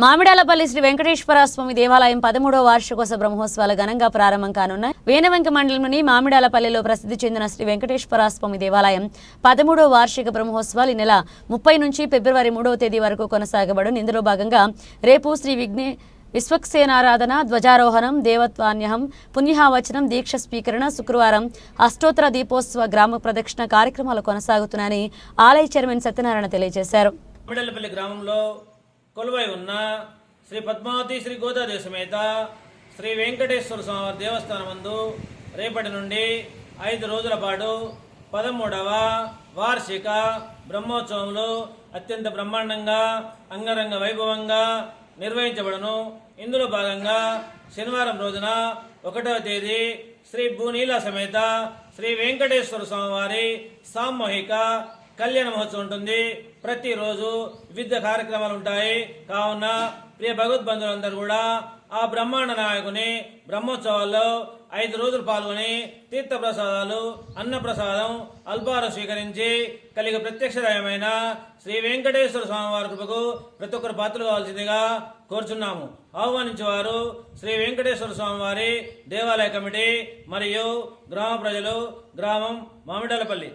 మామిడాలపల్లి శ్రీ వెంకటేశ్వర స్వామి దేవాలయం పదమూడవ వార్షికోత్సవ బ్రహ్మోత్సవాలు ఘనంగా ప్రారంభం కానున్నాయి వేనవంక మండలంలోని మామిడాలపల్లిలో ప్రసిద్ధి చెందిన శ్రీ వెంకటేశ్వర స్వామి దేవాలయం పదమూడవ వార్షిక బ్రహ్మోత్సవాలు ఈ నెల ముప్పై నుంచి ఫిబ్రవరి మూడవ తేదీ వరకు కొనసాగబడు ఇందులో భాగంగా రేపు శ్రీ విఘ్నే విశ్వక్సేనారాధన ధ్వజారోహణం దేవత్వాన్యహం పుణ్యహావచనం దీక్ష స్వీకరణ శుక్రవారం అష్టోత్తర దీపోత్సవ గ్రామ ప్రదక్షిణ కార్యక్రమాలు కొనసాగుతున్నాయని ఆలయ చైర్మన్ సత్యనారాయణ తెలియజేశారు. గ్రామంలో కొలువై ఉన్న శ్రీ పద్మావతి శ్రీ గోదాదేవి సమేత శ్రీ వెంకటేశ్వర స్వామి దేవస్థానమందు రేపటి నుండి ఐదు రోజుల పాటు పదమూడవ వార్షిక బ్రహ్మోత్సవంలో అత్యంత బ్రహ్మాండంగా అంగరంగ వైభవంగా నిర్వహించబడను. ఇందులో భాగంగా శనివారం రోజున ఒకటవ తేదీ శ్రీ భూనీల సమేత శ్రీ వెంకటేశ్వర స్వామివారి సామూహిక కళ్యాణ మహోత్సవం ఉంటుంది. ప్రతిరోజు వివిధ కార్యక్రమాలు ఉంటాయి. కావున ప్రియ భగవద్బంధువులందరూ కూడా ఆ బ్రహ్మాండ నాయకుని బ్రహ్మోత్సవాల్లో ఐదు రోజులు పాల్గొని తీర్థ ప్రసాదాలు అన్నప్రసాదం అల్పారం స్వీకరించి కలిగి ప్రత్యక్షదాయమైన శ్రీ వెంకటేశ్వర స్వామి వారి కృపకు ప్రతి ఒక్కరు పాత్రలు కావాల్సిందిగా కోరుచున్నాము. ఆహ్వానించేవారు శ్రీ వెంకటేశ్వర స్వామి వారి దేవాలయ కమిటీ మరియు గ్రామ ప్రజలు గ్రామం మామిడాలపల్లి.